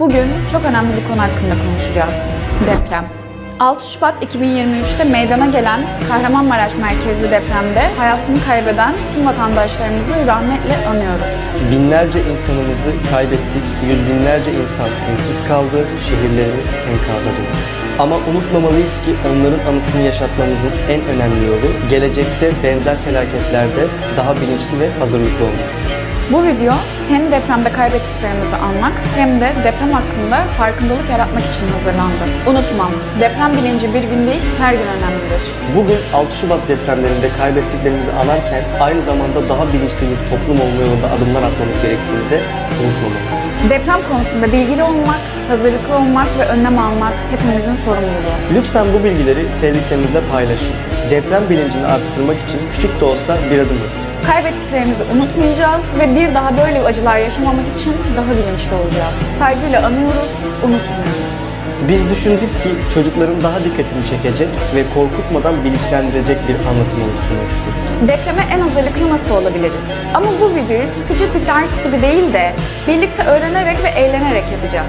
Bugün çok önemli bir konu hakkında konuşacağız. Deprem. 6 Şubat 2023'te meydana gelen Kahramanmaraş merkezli depremde hayatını kaybeden tüm vatandaşlarımızı rahmetle anıyoruz. Binlerce insanımızı kaybettik, yüz binlerce insan evsiz kaldı, şehirlerimiz enkaza döndü. Ama unutmamalıyız ki onların anısını yaşatmamızın en önemli yolu gelecekte benzer felaketlerde daha bilinçli ve hazırlıklı olmak. Bu video hem depremde kaybettiklerimizi anmak hem de deprem hakkında farkındalık yaratmak için hazırlandı. Unutmam, deprem bilinci bir gün değil, her gün önemlidir. Bugün 6 Şubat depremlerinde kaybettiklerimizi anarken aynı zamanda daha bilinçli bir toplum olma yolunda adımlar atmamız gerektiğini de unutmamalıyız. Deprem konusunda bilgili olmak, hazırlıklı olmak ve önlem almak hepimizin sorumluluğu. Lütfen bu bilgileri sevdiklerinizle paylaşın. Deprem bilincini arttırmak için küçük de olsa bir adım atın. Kaybettiklerimizi unutmayacağız ve bir daha böyle acılar yaşamamak için daha bilinçli olacağız. Saygıyla anıyoruz, unutmuyoruz. Biz düşündük ki çocukların daha dikkatini çekecek ve korkutmadan bilinçlendirecek bir anlatım oluşturmak istedik. Depreme en hazırlıklı nasıl olabiliriz? Ama bu videoyu sıkıcı bir ders gibi değil de birlikte öğrenerek ve eğlenerek yapacağız.